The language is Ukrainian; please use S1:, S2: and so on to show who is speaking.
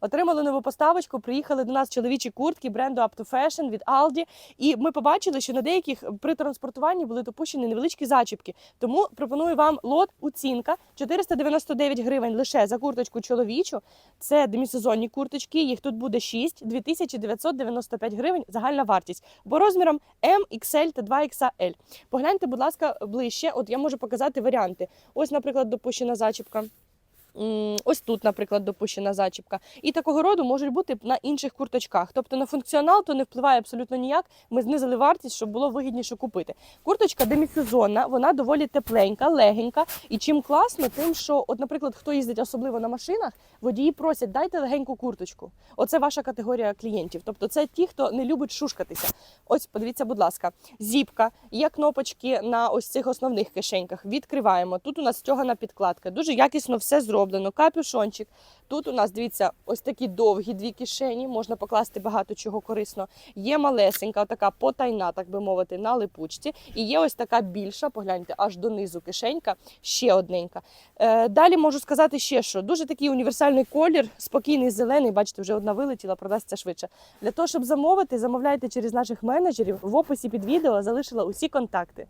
S1: Отримали нову поставочку. Приїхали до нас чоловічі куртки бренду Up to Fashion від Aldi. І ми побачили, що на деяких при транспортуванні були допущені невеличкі зачіпки. Тому пропоную вам лот оцінка 499 гривень лише за курточку чоловічу. Це демісезонні курточки. Їх тут буде 6, 2995 гривень загальна вартість. Бо розміром M, XL та 2XL. Погляньте, будь ласка, ближче. От я можу показати варіанти. Ось, наприклад, допущена зачіпка. Ось тут, наприклад, допущена зачіпка. І такого роду можуть бути на інших курточках. Тобто на функціонал то не впливає абсолютно ніяк. Ми знизили вартість, щоб було вигідніше купити. Курточка демісезонна, вона доволі тепленька, легенька. І чим класно, тим, що, от, наприклад, хто їздить особливо на машинах, водії просять, дайте легеньку курточку. Оце ваша категорія клієнтів. Тобто, це ті, хто не любить шушкатися. Ось, подивіться, будь ласка, зіпка, є кнопочки на ось цих основних кишеньках. Відкриваємо. Тут у нас стягана підкладка. Дуже якісно все зроблено. Капюшончик. Тут у нас дивіться, ось такі довгі дві кишені. Можна покласти багато чого корисно. Є малесенька, така потайна, так би мовити, на липучці. І є ось така більша, погляньте, аж донизу кишенька, ще одненька. Е, далі можу сказати ще, що дуже такий універсальний колір, спокійний зелений. Бачите, вже одна вилетіла, продасться швидше. Для того, щоб замовити, замовляйте через наших менеджерів. В описі під відео залишила усі контакти.